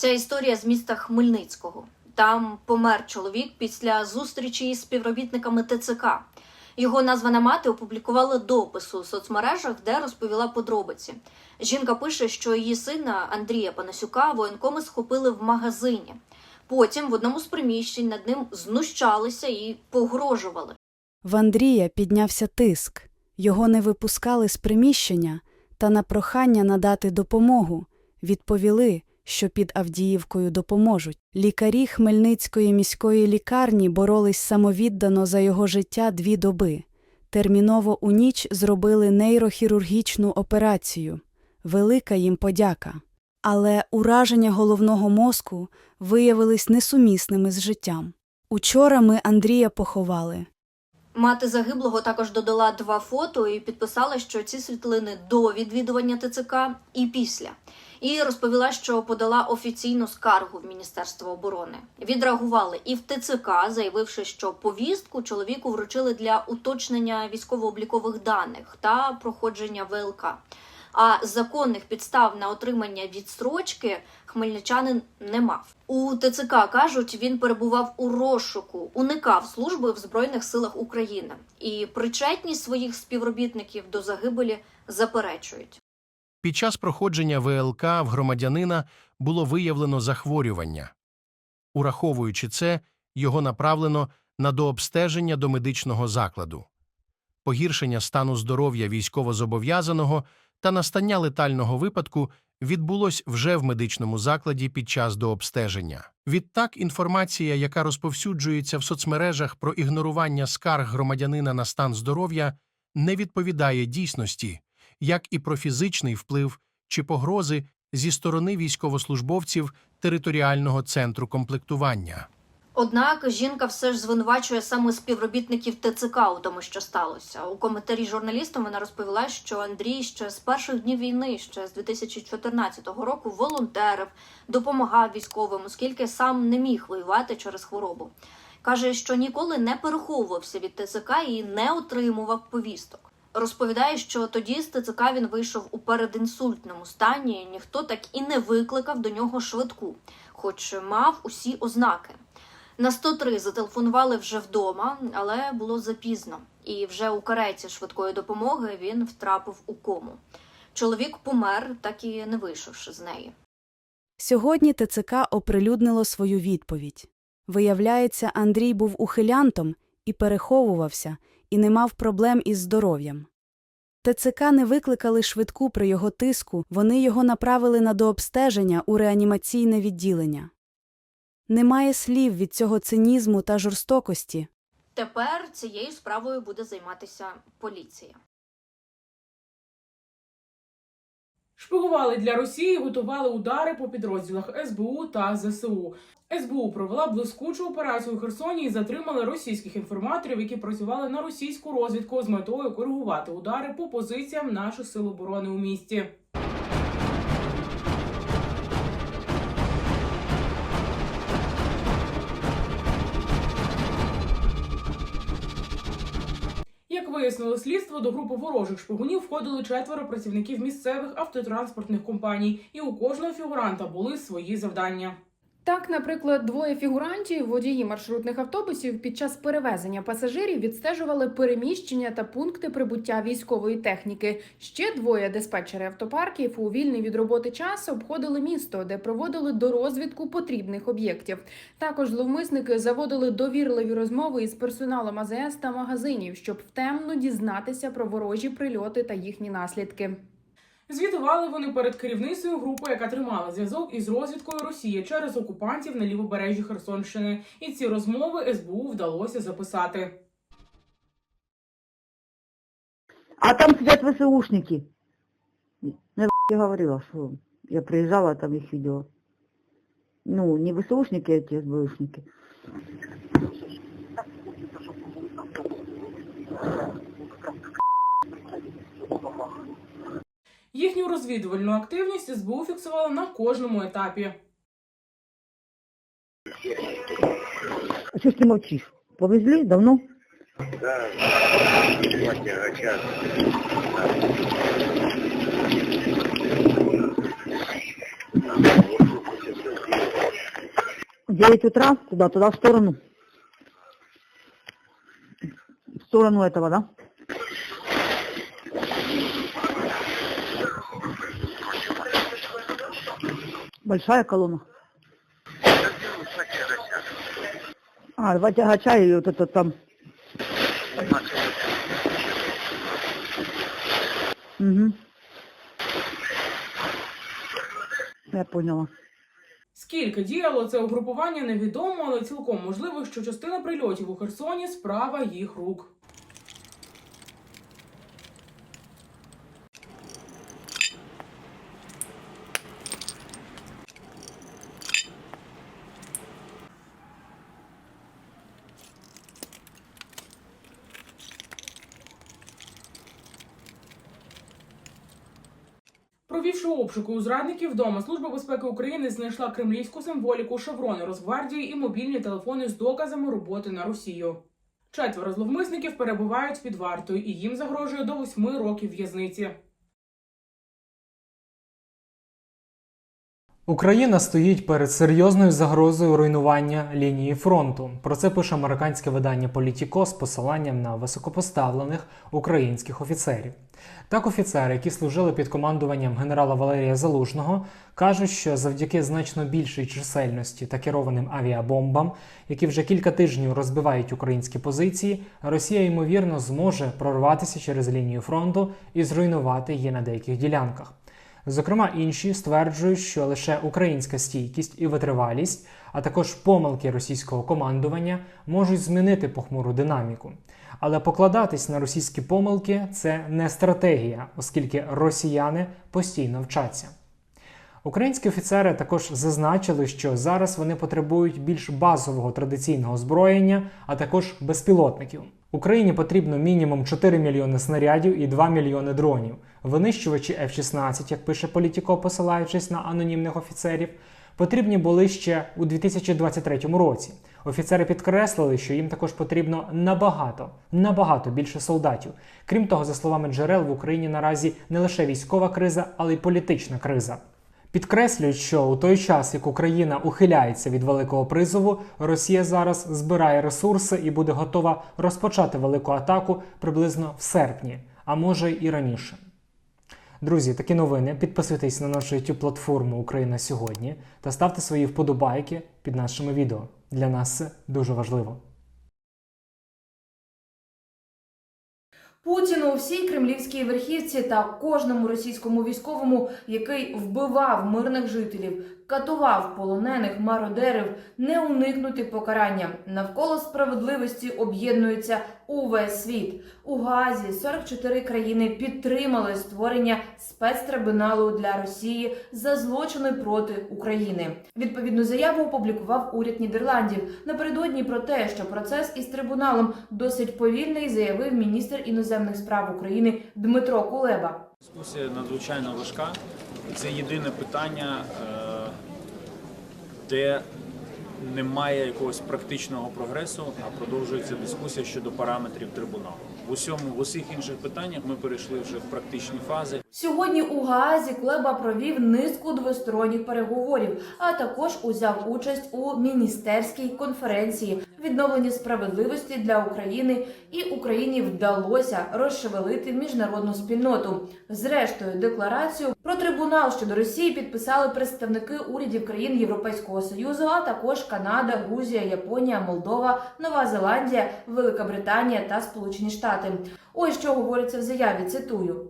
Ця історія з міста Хмельницького. Там помер чоловік після зустрічі із співробітниками ТЦК. Його названа мати опублікувала допис у соцмережах, де розповіла подробиці. Жінка пише, що її сина Андрія Панасюка воєнкоми схопили в магазині. Потім в одному з приміщень над ним знущалися і погрожували. В Андрія піднявся тиск. Його не випускали з приміщення та на прохання надати допомогу відповіли, що під Авдіївкою допоможуть. Лікарі Хмельницької міської лікарні боролись самовіддано за його життя дві доби. Терміново у ніч зробили нейрохірургічну операцію. Велика їм подяка. Але ураження головного мозку виявились несумісними з життям. Учора ми Андрія поховали. Мати загиблого також додала два фото і підписала, що ці світлини до відвідування ТЦК і після. І розповіла, що подала офіційну скаргу в Міністерство оборони. Відреагували і в ТЦК, заявивши, що повістку чоловіку вручили для уточнення військово-облікових даних та проходження ВЛК. А законних підстав на отримання відстрочки хмельничанин не мав. У ТЦК кажуть, він перебував у розшуку, уникав служби в Збройних силах України і причетність своїх співробітників до загибелі заперечують. Під час проходження ВЛК в громадянина було виявлено захворювання. Ураховуючи це, його направлено на дообстеження до медичного закладу. Погіршення стану здоров'я військовозобов'язаного та настання летального випадку відбулось вже в медичному закладі під час дообстеження. Відтак, інформація, яка розповсюджується в соцмережах про ігнорування скарг громадянина на стан здоров'я, не відповідає дійсності, як і про фізичний вплив чи погрози зі сторони військовослужбовців територіального центру комплектування. Однак жінка все ж звинувачує саме співробітників ТЦК у тому, що сталося. У коментарі журналістам вона розповіла, що Андрій ще з перших днів війни, ще з 2014 року, волонтерив, допомагав військовим, оскільки сам не міг воювати через хворобу. Каже, що ніколи не переховувався від ТЦК і не отримував повісток. Розповідає, що тоді з ТЦК він вийшов у передінсультному стані. Ніхто так і не викликав до нього швидку, хоч мав усі ознаки. На 103 зателефонували вже вдома, але було запізно. І вже у кареті швидкої допомоги він втрапив у кому. Чоловік помер, так і не вийшовши з неї. Сьогодні ТЦК оприлюднило свою відповідь. Виявляється, Андрій був ухилянтом і переховувався, і не мав проблем із здоров'ям. ТЦК не викликали швидку при його тиску, вони його направили на дообстеження у реанімаційне відділення. Немає слів від цього цинізму та жорстокості. Тепер цією справою буде займатися поліція. Шпигували для Росії, готували удари по підрозділах СБУ та ЗСУ. СБУ провела блискучу операцію у Херсоні і затримали російських інформаторів, які працювали на російську розвідку з метою коригувати удари по позиціям наших сил оборони у місті. Як вияснило слідство, до групи ворожих шпигунів входили четверо працівників місцевих автотранспортних компаній, і у кожного фігуранта були свої завдання. Так, наприклад, двоє фігурантів, водії маршрутних автобусів, під час перевезення пасажирів відстежували переміщення та пункти прибуття військової техніки. Ще двоє диспетчери автопарків у вільний від роботи час обходили місто, де проводили дорозвідку потрібних об'єктів. Також зловмисники заводили довірливі розмови із персоналом АЗС та магазинів, щоб втемно дізнатися про ворожі прильоти та їхні наслідки. Звітували вони перед керівницею групи, яка тримала зв'язок із розвідкою Росії через окупантів на лівобережжі Херсонщини. І ці розмови СБУ вдалося записати. А там сидят ВСУшники. Я говорила, что я приезжала, там их видела. Ну, не ВСУшники, а эти СБУшники. Їхню розвідувальну активність СБУ фіксувала на кожному етапі. А что ж ты молчишь? Повезли давно? Да, мать агачат. 9 утра, туда, туда, в сторону. В сторону этого, да? Большая колонна. А, два тягача и вот это там. Угу. Я поняла. Скільки діяло це угрупування, невідомо, але цілком можливо, що частина прильотів у Херсоні справа їх рук. Провівши обшуки у зрадників вдома, Служба безпеки України знайшла кремлівську символіку, шеврони Росгвардії і мобільні телефони з доказами роботи на Росію. Четверо зловмисників перебувають під вартою, і їм загрожує до восьми років в'язниці. Україна стоїть перед серйозною загрозою руйнування лінії фронту. Про це пише американське видання Політіко з посиланням на високопоставлених українських офіцерів. Так, офіцери, які служили під командуванням генерала Валерія Залужного, кажуть, що завдяки значно більшій чисельності та керованим авіабомбам, які вже кілька тижнів розбивають українські позиції, Росія ймовірно зможе прорватися через лінію фронту і зруйнувати її на деяких ділянках. Зокрема, інші стверджують, що лише українська стійкість і витривалість, а також помилки російського командування можуть змінити похмуру динаміку. Але покладатись на російські помилки це не стратегія, оскільки росіяни постійно вчаться. Українські офіцери також зазначили, що зараз вони потребують більш базового традиційного озброєння, а також безпілотників. Україні потрібно мінімум 4 мільйони снарядів і 2 мільйони дронів. Винищувачі F-16, як пише Політіко, посилаючись на анонімних офіцерів, потрібні були ще у 2023 році. Офіцери підкреслили, що їм також потрібно набагато, набагато більше солдатів. Крім того, за словами джерел, в Україні наразі не лише військова криза, але й політична криза. Підкреслюють, що у той час, як Україна ухиляється від великого призову, Росія зараз збирає ресурси і буде готова розпочати велику атаку приблизно в серпні, а може і раніше. Друзі, такі новини. Підписуйтесь на нашу youtube платформу Україна сьогодні та ставте свої вподобайки під нашими відео. Для нас це дуже важливо. Путіну, всій кремлівській верхівці та кожному російському військовому, який вбивав мирних жителів, катував полонених мародерів, не уникнути покарання. Навколо справедливості об'єднується увесь світ. У Газі 44 країни підтримали створення спецтрибуналу для Росії за злочини проти України. Відповідну заяву опублікував уряд Нідерландів напередодні про те, що процес із трибуналом досить повільний, заявив міністр іноземних справ України Дмитро Кулеба. Дискусія надзвичайно важка. Це єдине питання, е, де немає якогось практичного прогресу, а продовжується дискусія щодо параметрів трибуналу. В усьому в усіх інших питаннях ми перейшли вже в практичні фази. Сьогодні у Гаазі Клеба провів низку двосторонніх переговорів, а також узяв участь у міністерській конференції відновлення справедливості для України, і Україні вдалося розшевелити міжнародну спільноту. Зрештою, декларацію про трибунал щодо Росії підписали представники урядів країн Європейського союзу, а також Канада, Грузія, Японія, Молдова, Нова Зеландія, Велика Британія та Сполучені Штати. Ось що говориться в заяві. Цитую.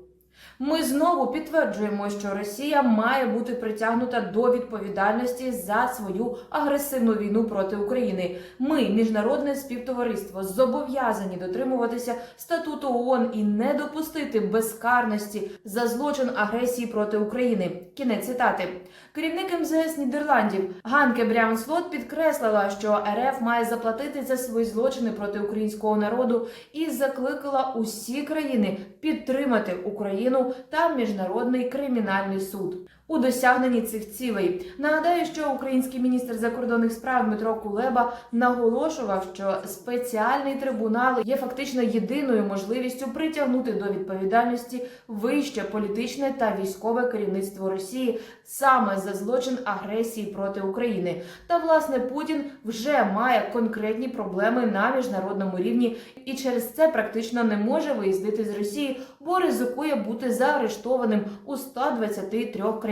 Ми знову підтверджуємо, що Росія має бути притягнута до відповідальності за свою агресивну війну проти України. Ми, міжнародне співтовариство, зобов'язані дотримуватися статуту ООН і не допустити безкарності за злочин агресії проти України. Кінець цитати. Керівник МЗС Нідерландів Ганке Бряунслот підкреслила, що РФ має заплатити за свої злочини проти українського народу і закликала усі країни підтримати Україну та міжнародний кримінальний суд. У досягненні цих цілей. Нагадаю, що український міністр закордонних справ Дмитро Кулеба наголошував, що спеціальний трибунал є фактично єдиною можливістю притягнути до відповідальності вище політичне та військове керівництво Росії саме за злочин агресії проти України. Та власне Путін вже має конкретні проблеми на міжнародному рівні і через це практично не може виїздити з Росії, бо ризикує бути заарештованим у 123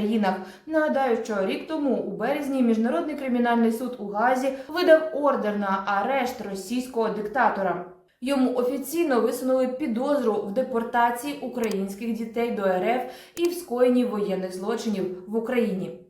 країнах. Нагадаю, що рік тому у березні міжнародний кримінальний суд у Газі видав ордер на арешт російського диктатора. Йому офіційно висунули підозру в депортації українських дітей до РФ і в скоєнні воєнних злочинів в Україні.